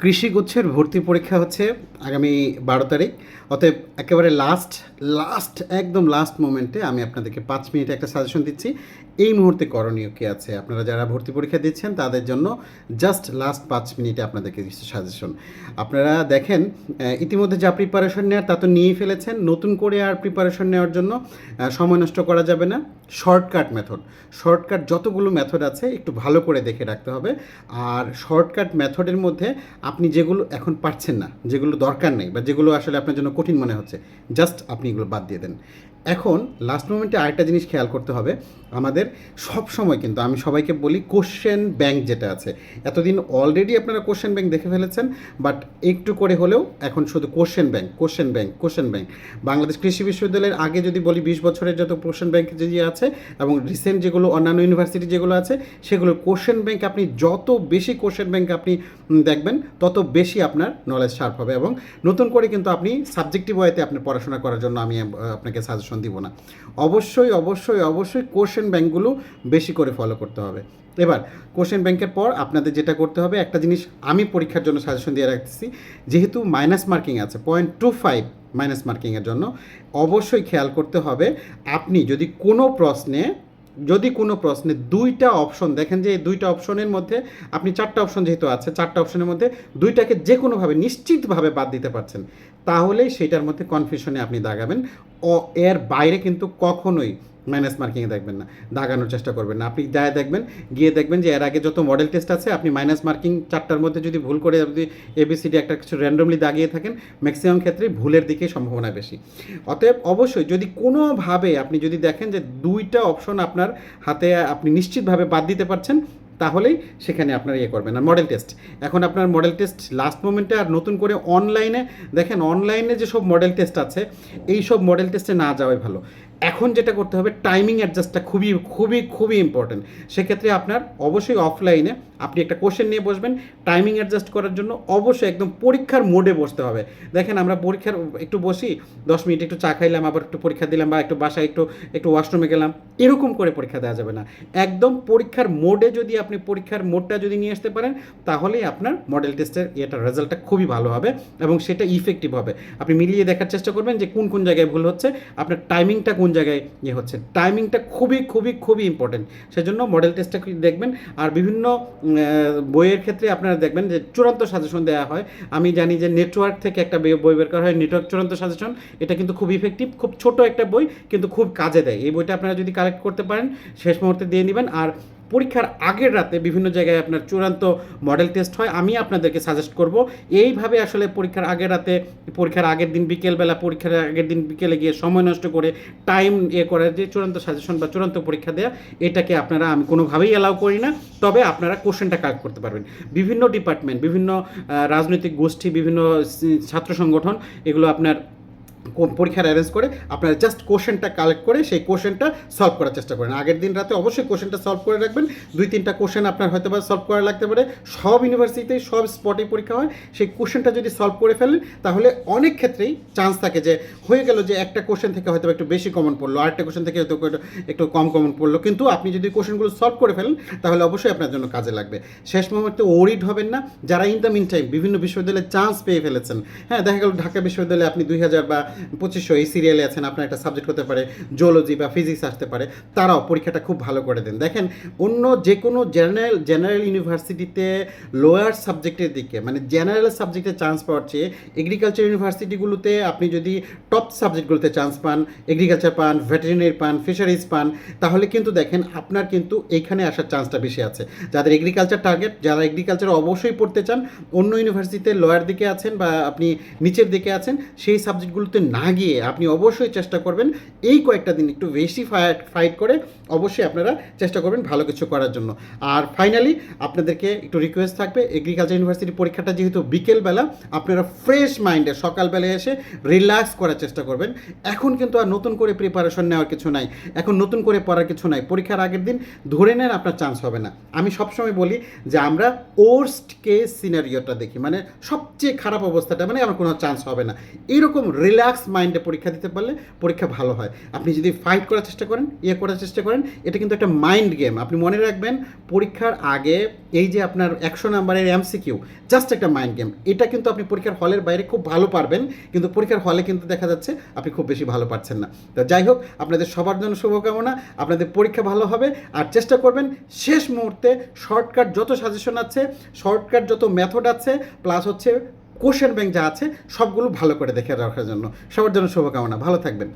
কৃষিগুচ্ছের ভর্তি পরীক্ষা হচ্ছে আগামী বারো তারিখ। অতএব একেবারে লাস্ট লাস্ট একদম লাস্ট মোমেন্টে আমি আপনাদেরকে পাঁচ মিনিটে একটা সাজেশন দিচ্ছি। এই মুহূর্তে করণীয় কী আছে? আপনারা যারা ভর্তি পরীক্ষা দিচ্ছেন, তাদের জন্য জাস্ট লাস্ট পাঁচ মিনিটে আপনাদেরকে কিছু সাজেশন আপনারা দেখেন ইতিমধ্যে যা প্রিপারেশন নেওয়ার তা তো নিয়েই ফেলেছেন। নতুন করে আর প্রিপারেশন নেওয়ার জন্য সময় নষ্ট করা যাবে না। শর্টকাট মেথড শর্টকাট যতগুলো মেথড আছে, একটু ভালো করে দেখে রাখতে হবে। আর শর্টকাট মেথডের মধ্যে আপনি যেগুলো এখন পারছেন না, যেগুলো দরকার নেই বা যেগুলো আসলে আপনার জন্য কঠিন মনে হচ্ছে জাস্ট আপনি এগুলো বাদ দিয়ে দেন। এখন লাস্ট মোমেন্টে আরেকটা জিনিস খেয়াল করতে হবে। আমাদের সব সময় কিন্তু আমি সবাইকে বলি কোশ্চেন ব্যাংক যেটা আছে। এতদিন অলরেডি আপনারা কোশ্চেন ব্যাংক দেখে ফেলেছেন বাট একটু করে হলেও এখন শুধু question bank question bank question bank Bangladesh কৃষি বিশ্ববিদ্যালয়ের আগে যদি বলি বিশ বছরের যত কোশ্চেন ব্যাংক যে আছে এবং রিসেন্ট যেগুলো অন্যান্য ইউনিভার্সিটি যেগুলো আছে সেগুলো কোশ্চেন ব্যাংক আপনি যত বেশি কোশ্চেন ব্যাংক আপনি দেখবেন, তত বেশি আপনার নলেজ শার্প হবে এবং নতুন করে কিন্তু আপনি সাবজেক্টিভ ওয়েতে আপনি পড়াশোনা করার জন্য আমি আপনাকে সাজেশন দিব না। অবশ্যই অবশ্যই অবশ্যই কোশ্চেন ব্যাংকগুলো বেশি করে ফলো করতে হবে। এবার, কোশ্চেন ব্যাংকের পর আপনাদের যেটা করতে হবে, একটা জিনিস আমি পরীক্ষার জন্য সাজেশন দিয়ে রাখতেছি যেহেতু মাইনাস মার্কিং আছে পয়েন্ট টু ফাইভ মাইনাস মার্কিংয়ের জন্য, অবশ্যই খেয়াল করতে হবে, আপনি যদি কোনো প্রশ্নে, যদি কোনো প্রশ্নে দুইটা অপশন দেখেন যে দুইটা অপশনের মধ্যে, আপনি চারটা অপশন যেহেতু আছে, চারটা অপশনের মধ্যে দুইটাকে যে কোনোভাবে নিশ্চিতভাবে বাদ দিতে পারছেন। তাহলেই সেটার মধ্যে কনফিউশনে আপনি দাগাবেন। ও এর বাইরে কিন্তু কখনোই মাইনাস মার্কিংয়ে দেখবেন না। দাগানোর চেষ্টা করবেন না। আপনি যায় দেখবেন, গিয়ে দেখবেন যে এর আগে যত মডেল টেস্ট আছে, আপনি মাইনাস মার্কিং চারটার মধ্যে যদি ভুল করে যদি এবিসিডি একটা কিছু র্যান্ডমলি দাগিয়ে থাকেন ম্যাক্সিমাম ক্ষেত্রে ভুলের দিকেই সম্ভাবনা বেশি। অতএব অবশ্যই যদি কোনোভাবে আপনি যদি দেখেন যে দুইটা অপশন আপনার হাতে আপনি নিশ্চিতভাবে বাদ দিতে পারছেন তাহলেই সেখানে আপনার ইয়ে করবেন। আর মডেল টেস্ট এখন আপনার মডেল টেস্ট লাস্ট মোমেন্টে আর নতুন করে অনলাইনে দেখেন অনলাইনে যেসব মডেল টেস্ট আছে এই সব মডেল টেস্টে না যাওয়াই ভালো। এখন যেটা করতে হবে টাইমিং অ্যাডজাস্টটা খুবই খুবই খুবই ইম্পর্টেন্ট সেক্ষেত্রে আপনার অবশ্যই অফলাইনে আপনি একটা কোশ্চেন নিয়ে বসবেন টাইমিং অ্যাডজাস্ট করার জন্য অবশ্যই একদম পরীক্ষার মোডে বসতে হবে। দেখেন আমরা পরীক্ষার একটু বসি, দশ মিনিট একটু চা খাইলাম, আবার একটু পরীক্ষা দিলাম বা একটু বাসায় একটু একটু ওয়াশরুমে গেলাম, এরকম করে পরীক্ষা দেওয়া যাবে না। একদম পরীক্ষার মোডে যদি আপনি পরীক্ষার মোডটা যদি নিয়ে আসতে পারেন, তাহলেই আপনার মডেল টেস্টের ইয়েটার রেজাল্টটা খুবই ভালো হবে এবং সেটা ইফেক্টিভ হবে। আপনি মিলিয়ে দেখার চেষ্টা করবেন যে কোন কোন জায়গায় ভুল হচ্ছে, আপনার টাইমিংটা কোন জায়গায় ইয়ে হচ্ছে। টাইমিংটা খুবই খুবই খুবই ইম্পর্টেন্ট সেজন্য মডেল টেস্টটা দেখবেন। আর বিভিন্ন বইয়ের ক্ষেত্রে আপনারা দেখবেন যে চূড়ান্ত সাজেশন দেওয়া হয়। আমি জানি যে নেটওয়ার্ক থেকে একটা বই বের করা হয় নেটওয়ার্ক চূড়ান্ত সাজেশন এটা কিন্তু খুব ইফেক্টিভ খুব ছোট একটা বই, কিন্তু খুব কাজে দেয়। এই বইটা আপনারা যদি কালেক্ট করতে পারেন, শেষ মুহূর্তে দিয়ে নেবেন। আর পরীক্ষার আগের রাতে বিভিন্ন জায়গায় আপনার চূড়ান্ত মডেল টেস্ট হয়, আমি আপনাদেরকে সাজেস্ট করব, এইভাবে আসলে পরীক্ষার আগের রাতে, পরীক্ষার আগের দিন বিকেলবেলা, পরীক্ষার আগের দিন বিকেলে গিয়ে সময় নষ্ট করে টাইম ইয়ে করার যে চূড়ান্ত সাজেশন বা চূড়ান্ত পরীক্ষা দেওয়া এটাকে আপনারা আমি কোনোভাবেই অ্যালাউ করি না, তবে আপনারা কোশ্চেনটা কালেক্ট করতে পারবেন। বিভিন্ন ডিপার্টমেন্ট বিভিন্ন রাজনৈতিক গোষ্ঠী, বিভিন্ন ছাত্র সংগঠন, এগুলো আপনার পরীক্ষার অ্যারেঞ্জ করে আপনারা জাস্ট কোশ্চেনটা কালেক্ট করে সেই কোশ্চেনটা সলভ করার চেষ্টা করেন। আগের দিন রাতে অবশ্যই কোশ্চেনটা সলভ করে রাখবেন। দুই, তিনটা কোশ্চেন আপনার হয়তো বা সলভ করা লাগতে পারে। সব ইউনিভার্সিটিতে সব স্পটে পরীক্ষা হয়। সেই কোশ্চেনটা যদি সলভ করে ফেলেন, তাহলে অনেক ক্ষেত্রেই চান্স থাকে যে হয়ে গেল যে একটা কোশ্চেন থেকে হয়তো একটু বেশি কমন পড়ল, আরেকটা কোশ্চেন থেকে হয়তো একটু- একটু কম কমন পড়ল। কিন্তু আপনি যদি কোশ্চেনগুলো সলভ করে ফেলেন, তাহলে অবশ্যই আপনার জন্য কাজে লাগবে। শেষ মুহূর্তে ওরিড হবেন না। যারা ইন দ্য মিন টাইম বিভিন্ন বিশ্ববিদ্যালয়ে চান্স পেয়ে ফেলেছেন হ্যাঁ দেখা গেল ঢাকা বিশ্ববিদ্যালয়ে আপনি দুই হাজার বা পঁচিশশো এই সিরিয়ালে আছেন, আপনার একটা সাবজেক্ট হতে পারে জুওলজি বা ফিজিক্স আসতে পারে, তারাও পরীক্ষাটা খুব ভালো করে দেন। দেখেন, অন্য যে কোনো জেনারেল জেনারেল ইউনিভার্সিটিতে লোয়ার সাবজেক্টের দিকে মানে জেনারেল সাবজেক্টে চান্স পাওয়ার চেয়ে এগ্রিকালচার ইউনিভার্সিটিগুলোতে আপনি যদি টপ সাবজেক্টগুলোতে চান্স পান এগ্রিকালচার পান ভেটেরিনারি পান ফিশারিজ পান, তাহলে কিন্তু দেখেন আপনার কিন্তু এইখানে আসার চান্সটা বেশি আছে। যাদের এগ্রিকালচার টার্গেট যারা এগ্রিকালচার অবশ্যই পড়তে চান, অন্য ইউনিভার্সিটিতে লোয়ার দিকে আছেন বা আপনি নিচের দিকে আছেন, সেই সাবজেক্টগুলোতে না গিয়ে আপনি অবশ্যই চেষ্টা করবেন এই কয়েকটা দিন একটু বেশি ফাইট ফাইট করে অবশ্যই আপনারা চেষ্টা করবেন ভালো কিছু করার জন্য। আর ফাইনালি আপনাদেরকে একটু রিকোয়েস্ট থাকবে এগ্রিকালচার ইউনিভার্সিটির পরীক্ষাটা যেহেতু বিকেলবেলা, আপনারা ফ্রেশ মাইন্ডে সকালবেলায় এসে রিল্যাক্স করার চেষ্টা করবেন। এখন কিন্তু আর নতুন করে প্রিপারেশন নেওয়ার কিছু নাই। এখন নতুন করে পড়ার কিছু নাই। পরীক্ষার আগের দিন ধরে নেন আপনার চান্স হবে না। আমি সবসময় বলি যে আমরা ওর্স্ট কেস সিনারিওটা দেখি। মানে সবচেয়ে খারাপ অবস্থাটা মানে আমার কোনো চান্স হবে না। এরকম রিল্যাক্স রিল্যাক্স মাইন্ডে পরীক্ষা দিতে পারলে পরীক্ষা ভালো হয়। আপনি যদি ফাইট করার চেষ্টা করেন ইয়ে করার চেষ্টা করেন, এটা কিন্তু একটা মাইন্ড গেম আপনি মনে রাখবেন, পরীক্ষার আগে এই যে আপনার একশো নাম্বারের এমসিকিউ জাস্ট একটা মাইন্ড গেম এটা কিন্তু আপনি পরীক্ষার হলের বাইরে খুব ভালো পারবেন, কিন্তু পরীক্ষার হলে কিন্তু দেখা যাচ্ছে আপনি খুব বেশি ভালো পারছেন না। তো যাই হোক, আপনাদের সবার জন্য শুভকামনা। আপনাদের পরীক্ষা ভালো হবে। আর চেষ্টা করবেন, শেষ মুহূর্তে শর্টকাট যত সাজেশন আছে শর্টকাট যত মেথড আছে প্লাস হচ্ছে কোশ্চেন ব্যাংক যা আছে সবগুলো ভালো করে দেখে রাখার জন্য। সবার জন্য শুভকামনা। ভালো থাকবেন।